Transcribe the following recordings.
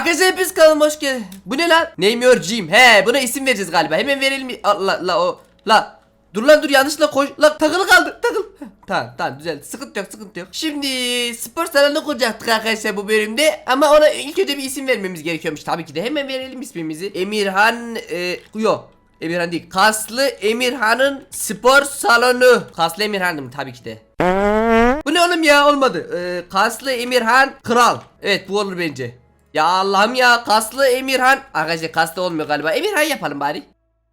Arkadaşlar hepiniz kanalıma hoş geldin. Bu ne lan? Name your gym. He buna isim vereceğiz galiba. Hemen verelim. mi? Allah la o. La. Dur lan dur yanlışla koş. La takılı kaldı. Takıl. Tamam tamam düzeldi. Sıkıntı yok sıkıntı yok. Şimdi spor salonu kuracaktık arkadaşlar bu bölümde. Ama ona ilk önce bir isim vermemiz gerekiyormuş. Tabii ki de hemen verelim ismimizi. Emirhan e, yok. Emirhan değil. Kaslı Emirhan'ın spor salonu. Kaslı Emirhan'ım tabii ki de. Bu ne oğlum ya olmadı. Ee, kaslı Emirhan Kral. Evet bu olur bence. Ya Allah'ım ya kaslı Emirhan. Arkadaşlar kaslı olmuyor galiba. Emirhan yapalım bari.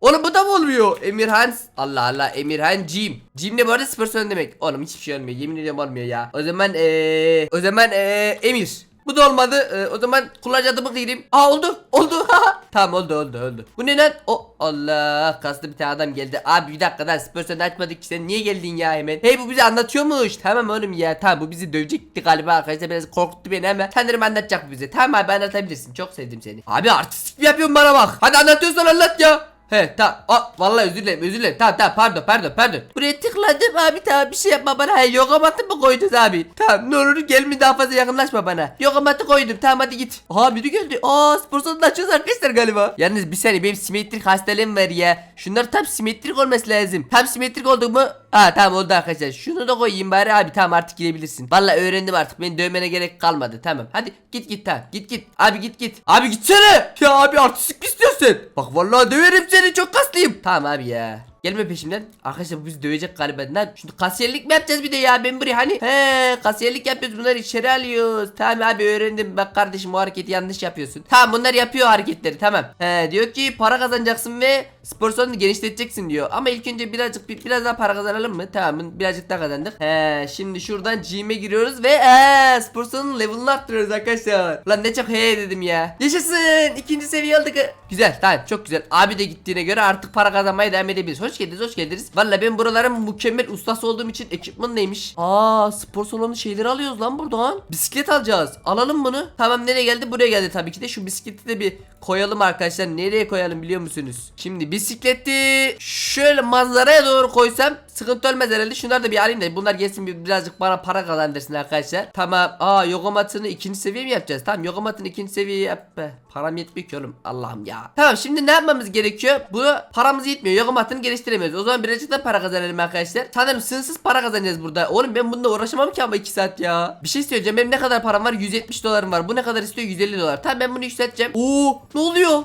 Oğlum bu da mı olmuyor? Emirhan. Allah Allah Emirhan Jim. Jim ne bu arada spor salonu demek. Oğlum hiçbir şey olmuyor. Yemin ediyorum olmuyor ya. O zaman eee o zaman eee Emir. Bu da olmadı. Ee, o zaman kullanıcı adımı gireyim. Aa oldu. Oldu. tamam oldu oldu oldu. Bu ne lan? O Allah kaslı bir tane adam geldi. Abi bir dakika daha spor salonu açmadık ki sen niye geldin ya hemen? Hey bu bize anlatıyormuş. Tamam oğlum ya. Tamam bu bizi dövecekti galiba arkadaşlar biraz korkuttu beni ama sanırım anlatacak bize. Tamam abi anlatabilirsin. Çok sevdim seni. Abi artistik mi yapıyorsun bana bak. Hadi anlatıyorsan anlat ya. He tamam. Aa, vallahi özür dilerim özür dilerim. Tamam tamam pardon pardon pardon. Buraya tıkladım abi tamam bir şey yapma bana. He yoga matı mı koydun abi? Tamam ne olur gelme daha fazla yakınlaşma bana. Yoga matı koydum tamam hadi git. Aha biri geldi. Aa spor salonunu açıyoruz arkadaşlar galiba. Yalnız bir saniye benim simetrik hastalığım var ya. Şunlar tam simetrik olması lazım. Tam simetrik oldu mu? Ha tamam oldu arkadaşlar. Şunu da koyayım bari abi tamam artık girebilirsin. Vallahi öğrendim artık. Beni dövmene gerek kalmadı. Tamam. Hadi git git tamam. Git git. Abi git git. Abi gitsene. Ya abi artistik mi istiyorsun? Bak vallahi döverim seni çok kaslıyım. Tamam abi ya. Gelme peşimden. Arkadaşlar bu bizi dövecek galiba. Ne? Şimdi kasiyerlik mi yapacağız bir de ya? Ben buraya hani he kasiyerlik yapıyoruz. Bunları içeri alıyoruz. Tamam abi öğrendim. Bak kardeşim o hareketi yanlış yapıyorsun. Tamam bunlar yapıyor hareketleri tamam. He diyor ki para kazanacaksın ve spor salonunu genişleteceksin diyor. Ama ilk önce birazcık bir, biraz daha para kazanalım mı? Tamam birazcık daha kazandık. He şimdi şuradan gym'e giriyoruz ve he spor salonunun level'ını arttırıyoruz arkadaşlar. Lan ne çok he dedim ya. Yaşasın ikinci seviye olduk. Güzel tamam çok güzel. Abi de gittiğine göre artık para kazanmaya devam edebiliriz. Hoş geldiniz hoş geldiniz. Valla ben buraların mükemmel ustası olduğum için ekipman neymiş? Aa spor salonu şeyleri alıyoruz lan buradan. Bisiklet alacağız. Alalım bunu. Tamam nereye geldi? Buraya geldi tabii ki de. Şu bisikleti de bir koyalım arkadaşlar. Nereye koyalım biliyor musunuz? Şimdi bisikleti şöyle manzaraya doğru koysam sıkıntı olmaz herhalde. Şunları da bir alayım da bunlar gelsin bir, birazcık bana para kazandırsın arkadaşlar. Tamam. Aa yoga matını ikinci seviye mi yapacağız? Tamam yoga matını ikinci seviye yap be. Param yetmiyor ki oğlum. Allah'ım ya. Tamam şimdi ne yapmamız gerekiyor? Bu paramız yetmiyor. Yoga matını geliştiremiyoruz. O zaman birazcık da para kazanalım arkadaşlar. Sanırım sınırsız para kazanacağız burada. Oğlum ben bununla uğraşamam ki ama 2 saat ya. Bir şey söyleyeceğim. Benim ne kadar param var? 170 dolarım var. Bu ne kadar istiyor? 150 dolar. Tamam ben bunu yükselteceğim. Oo ne oluyor?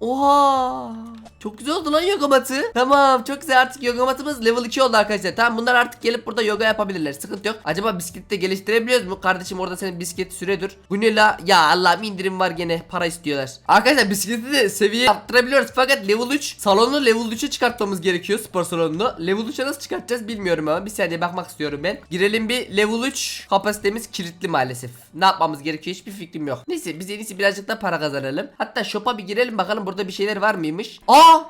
Oha! Çok güzel oldu lan yoga matı. Tamam çok güzel artık yoga matımız level 2 oldu arkadaşlar. Tamam bunlar artık gelip burada yoga yapabilirler. Sıkıntı yok. Acaba bisiklette geliştirebiliyoruz mu? Kardeşim orada senin bisiklet süre dur. Bu ne la? Ya Allah'ım indirim var gene. Para istiyorlar. Arkadaşlar bisikleti de seviye arttırabiliyoruz. Fakat level 3 salonu level 3'e çıkartmamız gerekiyor spor salonunu. Level 3'e nasıl çıkartacağız bilmiyorum ama bir saniye bakmak istiyorum ben. Girelim bir level 3 kapasitemiz kilitli maalesef. Ne yapmamız gerekiyor hiçbir fikrim yok. Neyse biz en iyisi birazcık da para kazanalım. Hatta shop'a bir girelim bakalım burada bir şeyler var mıymış. Aa!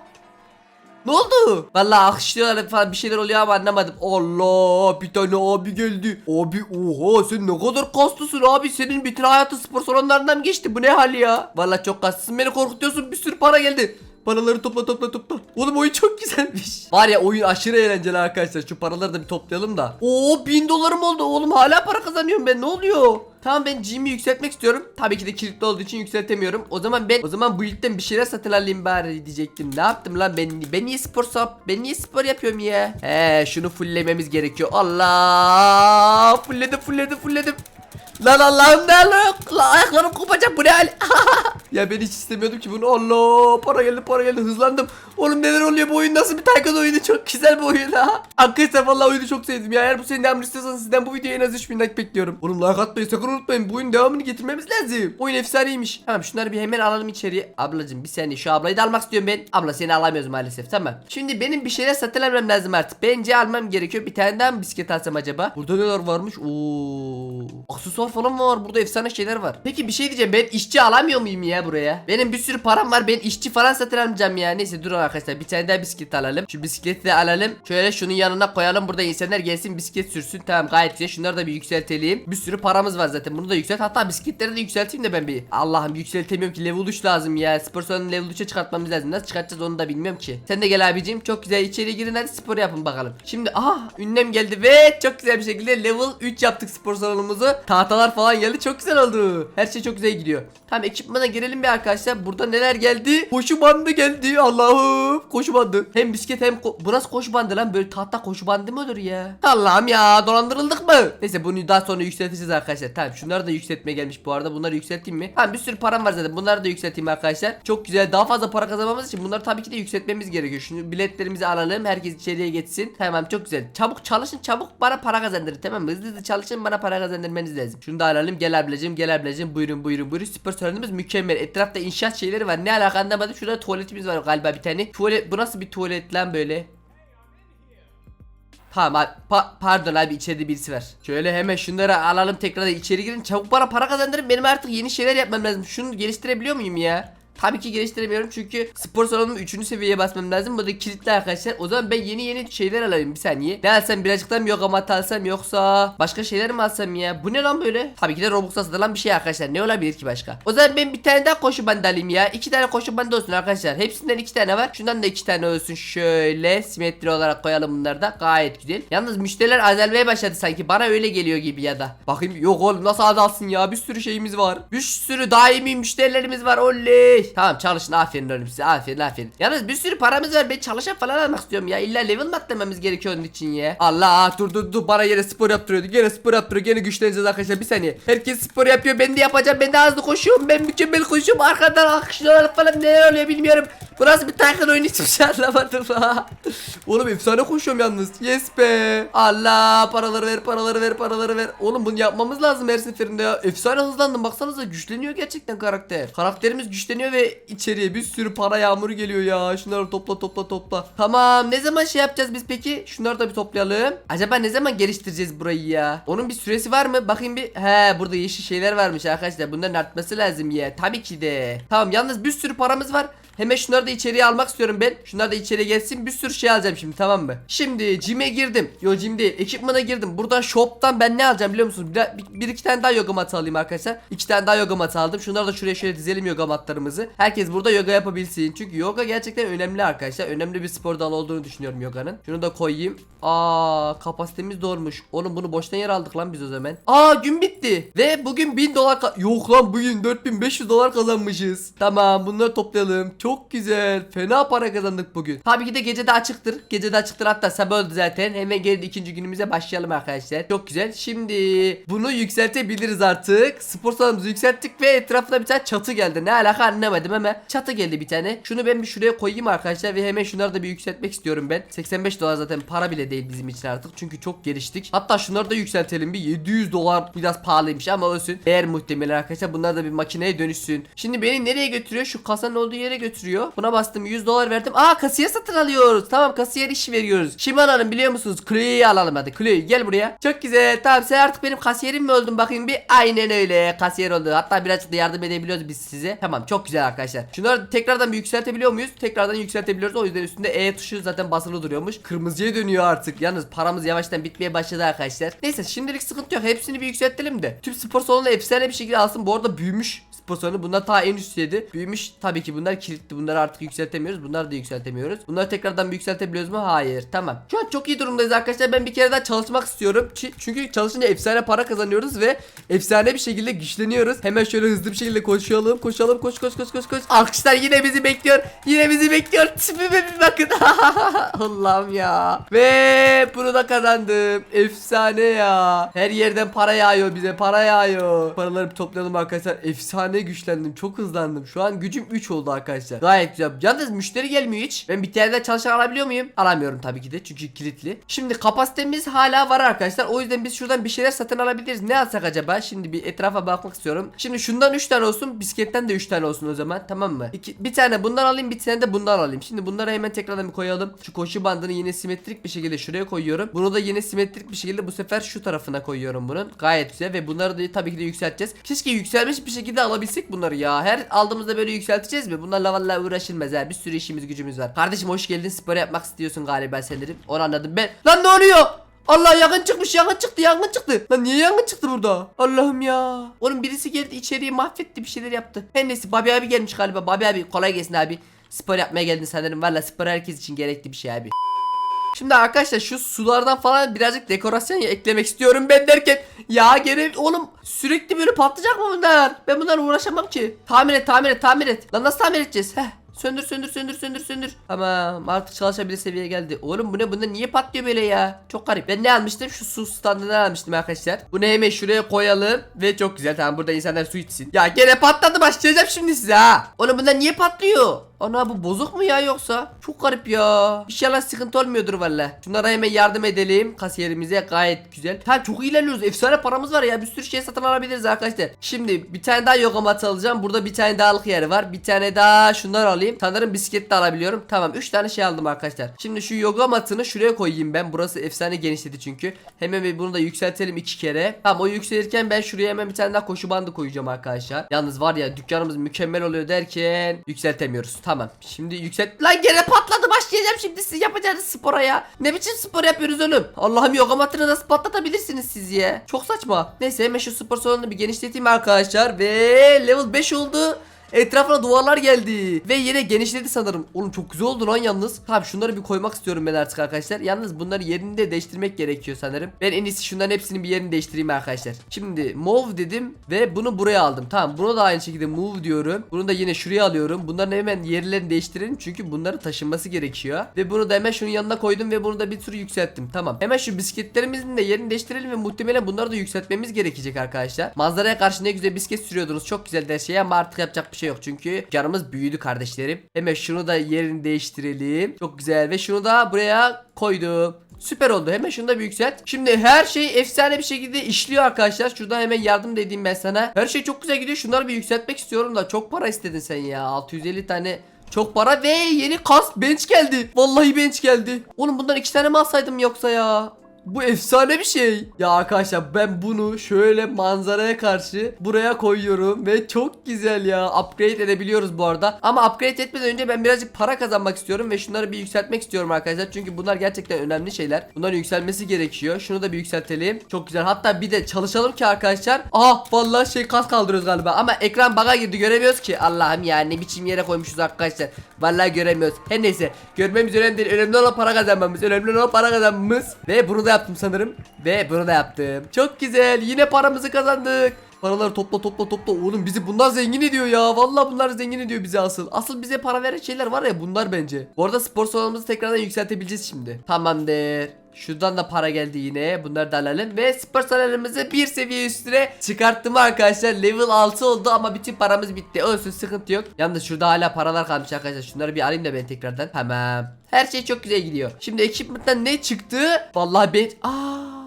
Ne oldu? Vallahi alkışlıyorlar falan bir şeyler oluyor ama anlamadım. Allah bir tane abi geldi. Abi oha sen ne kadar kaslısın abi. Senin bütün hayatın spor salonlarından geçti? Bu ne hal ya? Vallahi çok kaslısın beni korkutuyorsun. Bir sürü para geldi. Paraları topla topla topla. Oğlum oyun çok güzelmiş. Var ya oyun aşırı eğlenceli arkadaşlar. Şu paraları da bir toplayalım da. Oo bin dolarım oldu oğlum. Hala para kazanıyorum ben. Ne oluyor? Tamam ben gym'i yükseltmek istiyorum. Tabii ki de kilitli olduğu için yükseltemiyorum. O zaman ben o zaman bu ilkten bir şeyler satın alayım bari diyecektim. Ne yaptım lan ben? Ben niye spor sap? Ben niye spor yapıyorum ya? He şunu fulllememiz gerekiyor. Allah! Fullledim fullledim fullledim. Lan Allah'ım ne lan? Lan ayaklarım kopacak bu ne hal? ya ben hiç istemiyordum ki bunu. Allah para geldi para geldi hızlandım. Oğlum neler oluyor bu oyun nasıl bir Tycoon oyunu çok güzel bir oyun ha. Arkadaşlar vallahi oyunu çok sevdim ya. Eğer bu senin devamını istiyorsanız sizden bu videoya en az 3000 like bekliyorum. Oğlum like atmayı sakın unutmayın. Bu oyunun devamını getirmemiz lazım. Oyun efsaneymiş. Tamam şunları bir hemen alalım içeriye. Ablacım bir saniye şu ablayı da almak istiyorum ben. Abla seni alamıyoruz maalesef tamam. Şimdi benim bir şeyler satın lazım artık. Bence almam gerekiyor. Bir tane daha mı bisiklet alsam acaba? Burada neler varmış? Oo. Aksesuar falan var. Burada efsane şeyler var. Peki bir şey diyeceğim. Ben işçi alamıyor muyum ya? ya buraya. Benim bir sürü param var. Ben işçi falan satın almayacağım ya. Neyse durun arkadaşlar. Bir tane daha bisiklet alalım. Şu bisikleti de alalım. Şöyle şunun yanına koyalım. Burada insanlar gelsin bisiklet sürsün. Tamam gayet güzel. Şunları da bir yükseltelim. Bir sürü paramız var zaten. Bunu da yükselt. Hatta bisikletleri de yükselteyim de ben bir. Allah'ım yükseltemiyorum ki. Level 3 lazım ya. Spor salonunu level 3'e çıkartmamız lazım. Nasıl çıkartacağız onu da bilmiyorum ki. Sen de gel abicim. Çok güzel içeri girin hadi spor yapın bakalım. Şimdi aha ünlem geldi ve çok güzel bir şekilde level 3 yaptık spor salonumuzu. Tahtalar falan geldi. Çok güzel oldu. Her şey çok güzel gidiyor. Tamam ekipmana girelim bir arkadaşlar. Burada neler geldi? Koşu bandı geldi. Allah'ım. Koşu bandı. Hem bisiklet hem ko- bu nasıl koşu bandı lan? Böyle tahta koşu bandı mı olur ya? Allah'ım ya dolandırıldık mı? Neyse bunu daha sonra yükselteceğiz arkadaşlar. Tamam şunları da yükseltmeye gelmiş bu arada. Bunları yükselteyim mi? Tamam bir sürü param var zaten. Bunları da yükselteyim arkadaşlar. Çok güzel. Daha fazla para kazanmamız için bunları tabii ki de yükseltmemiz gerekiyor. Şimdi biletlerimizi alalım. Herkes içeriye geçsin. Tamam çok güzel. Çabuk çalışın çabuk bana para kazandırın tamam? Hızlı hızlı çalışın bana para kazandırmanız lazım. Şunu da alalım. Gel ablacığım gel ablacığım. Buyurun buyurun buyurun. Spor salonumuz mükemmel. Etrafta inşaat şeyleri var. Ne alaka anlamadım. Şurada tuvaletimiz var galiba bir tane. Tuvalet bu nasıl bir tuvalet lan böyle? Tamam abi pa- pardon abi içeride birisi var. Şöyle hemen şunları alalım tekrar içeri girin. Çabuk bana para kazandırın. Benim artık yeni şeyler yapmam lazım. Şunu geliştirebiliyor muyum ya? Tabii ki geliştiremiyorum çünkü spor salonumu 3. seviyeye basmam lazım. Bu da kilitli arkadaşlar. O zaman ben yeni yeni şeyler alayım bir saniye. Ne alsam birazcık mı yoga mat alsam yoksa başka şeyler mi alsam ya? Bu ne lan böyle? Tabii ki de Robux'a satılan bir şey arkadaşlar. Ne olabilir ki başka? O zaman ben bir tane daha koşu bandı alayım ya. İki tane koşu bandı olsun arkadaşlar. Hepsinden iki tane var. Şundan da iki tane olsun. Şöyle simetri olarak koyalım bunları da. Gayet güzel. Yalnız müşteriler azalmaya başladı sanki. Bana öyle geliyor gibi ya da. Bakayım yok oğlum nasıl azalsın ya? Bir sürü şeyimiz var. Bir sürü daimi müşterilerimiz var. Oley. Tamam çalışın aferin oğlum size. Aferin aferin. Yalnız bir sürü paramız var. Ben çalışan falan almak istiyorum ya. İlla level mi atlamamız gerekiyor onun için ya. Allah dur dur dur. Bana yine spor yaptırıyordu. Gene spor yaptırıyor. Gene güçleneceğiz arkadaşlar. Bir saniye. Herkes spor yapıyor. Ben de yapacağım. Ben de hızlı koşuyorum. Ben mükemmel koşuyorum. Arkadan alkışlıyorlar falan. Neler oluyor bilmiyorum. Bu nasıl bir Tycoon oyunu hiçbir şey anlamadım. Oğlum efsane koşuyorum yalnız. Yes be. Allah paraları ver paraları ver paraları ver. Oğlum bunu yapmamız lazım her seferinde ya. Efsane hızlandım baksanıza güçleniyor gerçekten karakter. Karakterimiz güçleniyor ve içeriye bir sürü para yağmuru geliyor ya. Şunları topla topla topla. Tamam ne zaman şey yapacağız biz peki? Şunları da bir toplayalım. Acaba ne zaman geliştireceğiz burayı ya? Onun bir süresi var mı? Bakayım bir. He burada yeşil şeyler varmış arkadaşlar. Bunların artması lazım ya. Tabii ki de. Tamam yalnız bir sürü paramız var. Hemen şunları da içeriye almak istiyorum ben. Şunlar da içeriye gelsin. Bir sürü şey alacağım şimdi tamam mı? Şimdi gym'e girdim. Yo gym değil. Ekipmana girdim. Buradan shop'tan ben ne alacağım biliyor musunuz? Bir, bir, iki tane daha yoga matı alayım arkadaşlar. İki tane daha yoga matı aldım. Şunları da şuraya şöyle dizelim yoga matlarımızı. Herkes burada yoga yapabilsin. Çünkü yoga gerçekten önemli arkadaşlar. Önemli bir spor dalı olduğunu düşünüyorum yoganın. Şunu da koyayım. Aa kapasitemiz dolmuş. Oğlum bunu boştan yer aldık lan biz o zaman. Aa gün bitti. Ve bugün 1000 dolar Yok lan bugün 4500 dolar kazanmışız. Tamam bunları toplayalım. Çok güzel. Fena para kazandık bugün. Tabii ki de gece de açıktır. Gece de açıktır hatta sabah oldu zaten. Hemen geldi ikinci günümüze başlayalım arkadaşlar. Çok güzel. Şimdi bunu yükseltebiliriz artık. Spor salonumuzu yükselttik ve etrafına bir tane çatı geldi. Ne alaka anlamadım ama çatı geldi bir tane. Şunu ben bir şuraya koyayım arkadaşlar ve hemen şunları da bir yükseltmek istiyorum ben. 85 dolar zaten para bile değil bizim için artık. Çünkü çok geliştik. Hatta şunları da yükseltelim bir 700 dolar biraz pahalıymış ama olsun. Değer muhtemelen arkadaşlar bunlar da bir makineye dönüşsün. Şimdi beni nereye götürüyor? Şu kasanın olduğu yere götürüyor. Buna bastım 100 dolar verdim. Aa kasiyer satın alıyoruz. Tamam kasiyer işi veriyoruz. Şimdi alalım biliyor musunuz? Chloe'yi alalım hadi. Chloe gel buraya. Çok güzel. Tamam sen artık benim kasiyerim mi oldun bakayım bir. Aynen öyle. Kasiyer oldu. Hatta birazcık da yardım edebiliyoruz biz size. Tamam çok güzel arkadaşlar. Şunları tekrardan bir yükseltebiliyor muyuz? Tekrardan yükseltebiliyoruz. O yüzden üstünde E tuşu zaten basılı duruyormuş. Kırmızıya dönüyor artık. Yalnız paramız yavaştan bitmeye başladı arkadaşlar. Neyse şimdilik sıkıntı yok. Hepsini bir yükseltelim de. Tüm spor salonu efsane bir şekilde alsın. Bu arada büyümüş spor salonu. Bunlar ta en üstteydi. Büyümüş tabii ki bunlar kilitli. Bunları artık yükseltemiyoruz. Bunları da yükseltemiyoruz. Bunları tekrardan bir yükseltebiliyoruz mu? Hayır. Tamam. Şu an çok iyi durumdayız arkadaşlar. Ben bir kere daha çalışmak istiyorum. Çünkü çalışınca efsane para kazanıyoruz ve efsane bir şekilde güçleniyoruz. Hemen şöyle hızlı bir şekilde koşalım. Koşalım. Koş koş koş koş koş. Alkışlar yine bizi bekliyor. Yine bizi bekliyor. Tipime bir bakın. Allah'ım ya. Ve bunu da kazandım. Efsane ya. Her yerden para yağıyor bize. Para yağıyor. Paraları bir toplayalım arkadaşlar. Efsane güçlendim. Çok hızlandım. Şu an gücüm 3 oldu arkadaşlar. Arkadaşlar. Gayet güzel. Yalnız müşteri gelmiyor hiç. Ben bir tane daha çalışan alabiliyor muyum? Alamıyorum tabii ki de çünkü kilitli. Şimdi kapasitemiz hala var arkadaşlar. O yüzden biz şuradan bir şeyler satın alabiliriz. Ne alsak acaba? Şimdi bir etrafa bakmak istiyorum. Şimdi şundan 3 tane olsun. Bisikletten de 3 tane olsun o zaman. Tamam mı? İki, bir tane bundan alayım bir tane de bundan alayım. Şimdi bunları hemen tekrardan bir koyalım. Şu koşu bandını yine simetrik bir şekilde şuraya koyuyorum. Bunu da yine simetrik bir şekilde bu sefer şu tarafına koyuyorum bunun. Gayet güzel ve bunları da tabii ki de yükselteceğiz. Keşke yükselmiş bir şekilde alabilsek bunları ya. Her aldığımızda böyle yükselteceğiz mi? Bunlarla vallahi uğraşılmaz ha. Bir sürü işimiz gücümüz var. Kardeşim hoş geldin. Spor yapmak istiyorsun galiba sanırım. Onu anladım ben. Lan ne oluyor? Allah yangın çıkmış yangın çıktı yangın çıktı. Lan niye yangın çıktı burada? Allah'ım ya. Oğlum birisi geldi içeriği mahvetti bir şeyler yaptı. Her neyse Babi abi gelmiş galiba. Babi abi kolay gelsin abi. Spor yapmaya geldin sanırım. Valla spor herkes için gerekli bir şey abi. Şimdi arkadaşlar şu sulardan falan birazcık dekorasyon eklemek istiyorum ben derken ya gene oğlum sürekli böyle patlayacak mı bunlar? Ben bunlarla uğraşamam ki. Tamir et tamir et tamir et. Lan nasıl tamir edeceğiz? Heh. Söndür söndür söndür söndür söndür. Tamam artık çalışabilir seviyeye geldi. Oğlum bu ne bunda niye patlıyor böyle ya? Çok garip. Ben ne almıştım? Şu su standını almıştım arkadaşlar. Bunu hemen şuraya koyalım. Ve çok güzel tamam burada insanlar su içsin. Ya gene patladı başlayacağım şimdi size ha. Oğlum bunda niye patlıyor? Ana bu bozuk mu ya yoksa? Çok garip ya. İnşallah sıkıntı olmuyordur valla. Şunlara hemen yardım edelim. Kasiyerimize gayet güzel. Tamam çok ilerliyoruz. Efsane paramız var ya. Bir sürü şey satın alabiliriz arkadaşlar. Şimdi bir tane daha yoga matı alacağım. Burada bir tane daha alık yeri var. Bir tane daha şunları alayım. Sanırım bisiklet de alabiliyorum. Tamam 3 tane şey aldım arkadaşlar. Şimdi şu yoga matını şuraya koyayım ben. Burası efsane genişledi çünkü. Hemen bir bunu da yükseltelim iki kere. Tamam o yükselirken ben şuraya hemen bir tane daha koşu bandı koyacağım arkadaşlar. Yalnız var ya dükkanımız mükemmel oluyor derken yükseltemiyoruz. Tamam. Şimdi yükselt. Lan gene patladı başlayacağım şimdi siz yapacağınız spora ya. Ne biçim spor yapıyoruz oğlum? Allah'ım yoga matını nasıl patlatabilirsiniz siz ya? Çok saçma. Neyse hemen spor salonunu bir genişleteyim arkadaşlar. Ve level 5 oldu. Etrafına duvarlar geldi. Ve yine genişledi sanırım. Oğlum çok güzel oldu lan yalnız. Tamam şunları bir koymak istiyorum ben artık arkadaşlar. Yalnız bunları yerini de değiştirmek gerekiyor sanırım. Ben en iyisi şunların hepsinin bir yerini değiştireyim arkadaşlar. Şimdi move dedim ve bunu buraya aldım. Tamam bunu da aynı şekilde move diyorum. Bunu da yine şuraya alıyorum. Bunların hemen yerlerini değiştirelim çünkü bunları taşınması gerekiyor. Ve bunu da hemen şunun yanına koydum ve bunu da bir tür yükselttim. Tamam. Hemen şu bisikletlerimizin de yerini değiştirelim ve muhtemelen bunları da yükseltmemiz gerekecek arkadaşlar. Manzaraya karşı ne güzel bisiklet sürüyordunuz. Çok güzel de şey ama artık yapacak bir şey yok çünkü canımız büyüdü kardeşlerim. Hemen şunu da yerini değiştirelim. Çok güzel ve şunu da buraya koydum. Süper oldu. Hemen şunu da yükselt. Şimdi her şey efsane bir şekilde işliyor arkadaşlar. Şuradan hemen yardım da ben sana. Her şey çok güzel gidiyor. Şunları bir yükseltmek istiyorum da çok para istedin sen ya. 650 tane çok para ve yeni kas bench geldi. Vallahi bench geldi. Oğlum bundan iki tane mi alsaydım yoksa ya? Bu efsane bir şey. Ya arkadaşlar ben bunu şöyle manzaraya karşı buraya koyuyorum ve çok güzel ya. Upgrade edebiliyoruz bu arada. Ama upgrade etmeden önce ben birazcık para kazanmak istiyorum ve şunları bir yükseltmek istiyorum arkadaşlar. Çünkü bunlar gerçekten önemli şeyler. Bunların yükselmesi gerekiyor. Şunu da bir yükseltelim. Çok güzel. Hatta bir de çalışalım ki arkadaşlar. Ah vallahi şey kas kaldırıyoruz galiba. Ama ekran baga girdi göremiyoruz ki. Allah'ım ya ne biçim yere koymuşuz arkadaşlar. Vallahi göremiyoruz. Her neyse. Görmemiz önemli değil. Önemli olan para kazanmamız. Önemli olan para kazanmamız. Ve bunu da yaptım sanırım. Ve bunu da yaptım. Çok güzel. Yine paramızı kazandık. Paraları topla topla topla. Oğlum bizi bunlar zengin ediyor ya. Vallahi bunlar zengin ediyor bizi asıl. Asıl bize para veren şeyler var ya bunlar bence. Bu arada spor salonumuzu tekrardan yükseltebileceğiz şimdi. Tamamdır. Şuradan da para geldi yine. Bunları da alalım. Ve spor salonumuzu bir seviye üstüne çıkarttım arkadaşlar. Level 6 oldu ama bütün paramız bitti. Olsun sıkıntı yok. Yalnız şurada hala paralar kalmış arkadaşlar. Şunları bir alayım da ben tekrardan. Tamam. Her şey çok güzel gidiyor. Şimdi ekipmandan ne çıktı? Vallahi ben... Aa.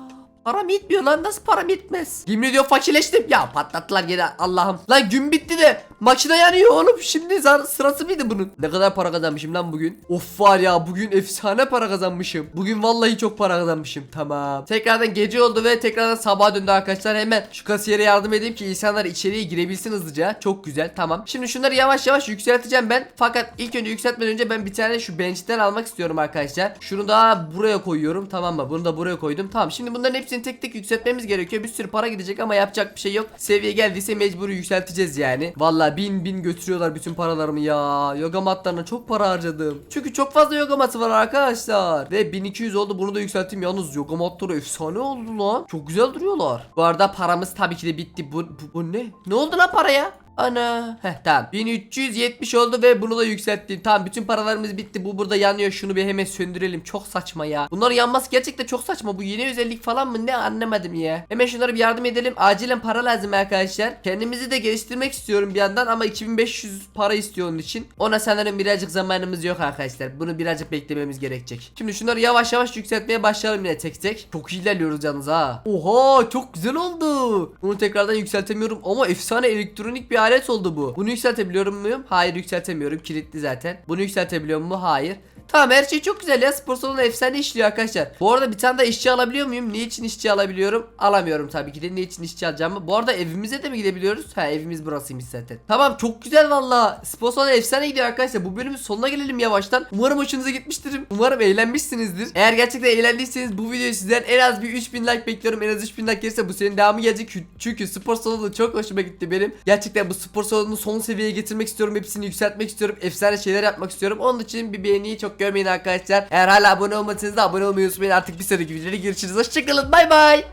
Param yetmiyor lan nasıl param yetmez? Yemin ediyorum fakirleştim. Ya patlattılar gene Allah'ım. Lan gün bitti de makine yanıyor oğlum. Şimdi sırası mıydı bunun? Ne kadar para kazanmışım lan bugün? Of var ya bugün efsane para kazanmışım. Bugün vallahi çok para kazanmışım. Tamam. Tekrardan gece oldu ve tekrardan sabaha döndü arkadaşlar. Hemen şu kasiyere yardım edeyim ki insanlar içeriye girebilsin hızlıca. Çok güzel tamam. Şimdi şunları yavaş yavaş yükselteceğim ben. Fakat ilk önce yükseltmeden önce ben bir tane şu bench'ten almak istiyorum arkadaşlar. Şunu da buraya koyuyorum tamam mı? Bunu da buraya koydum. Tamam şimdi bunların hepsini tek tek yükseltmemiz gerekiyor. Bir sürü para gidecek ama yapacak bir şey yok. Seviye geldiyse mecbur yükselteceğiz yani. Valla bin bin götürüyorlar bütün paralarımı ya. Yoga matlarına çok para harcadım. Çünkü çok fazla yoga matı var arkadaşlar. Ve 1200 oldu. Bunu da yükselttim Yalnız yoga matları efsane oldu lan. Çok güzel duruyorlar. Bu arada paramız tabii ki de bitti. Bu, bu, bu ne? Ne oldu lan paraya? Ana. Heh tamam. 1370 oldu ve bunu da yükselttim. Tamam bütün paralarımız bitti. Bu burada yanıyor. Şunu bir hemen söndürelim. Çok saçma ya. Bunların yanması gerçekten çok saçma. Bu yeni özellik falan mı ne anlamadım ya. Hemen şunlara bir yardım edelim. Acilen para lazım arkadaşlar. Kendimizi de geliştirmek istiyorum bir yandan ama 2500 para istiyor onun için. Ona sanırım birazcık zamanımız yok arkadaşlar. Bunu birazcık beklememiz gerekecek. Şimdi şunları yavaş yavaş yükseltmeye başlayalım yine tek tek. Çok ilerliyoruz yalnız ha. Oha çok güzel oldu. Bunu tekrardan yükseltemiyorum ama efsane elektronik bir alet oldu bu. Bunu yükseltebiliyorum muyum? Hayır yükseltemiyorum. Kilitli zaten. Bunu yükseltebiliyor mu? Hayır. Tamam her şey çok güzel ya spor salonu efsane işliyor arkadaşlar. Bu arada bir tane de işçi alabiliyor muyum? Ne için işçi alabiliyorum? Alamıyorum tabii ki de. Ne için işçi alacağımı. Bu arada evimize de mi gidebiliyoruz? Ha evimiz burasıymış zaten. Tamam çok güzel valla. Spor salonu efsane gidiyor arkadaşlar. Bu bölümün sonuna gelelim yavaştan. Umarım hoşunuza gitmiştir. Umarım eğlenmişsinizdir. Eğer gerçekten eğlendiyseniz bu videoyu sizden en az bir 3000 like bekliyorum. En az 3000 like gelirse bu senin devamı gelecek. Çünkü spor salonu çok hoşuma gitti benim. Gerçekten bu spor salonunu son seviyeye getirmek istiyorum. Hepsini yükseltmek istiyorum. Efsane şeyler yapmak istiyorum. Onun için bir beğeniyi çok görmeyin arkadaşlar. Eğer hala abone olmadıysanız da abone olmayı unutmayın. Artık bir sonraki videoda görüşürüz. Hoşçakalın. Bay bay.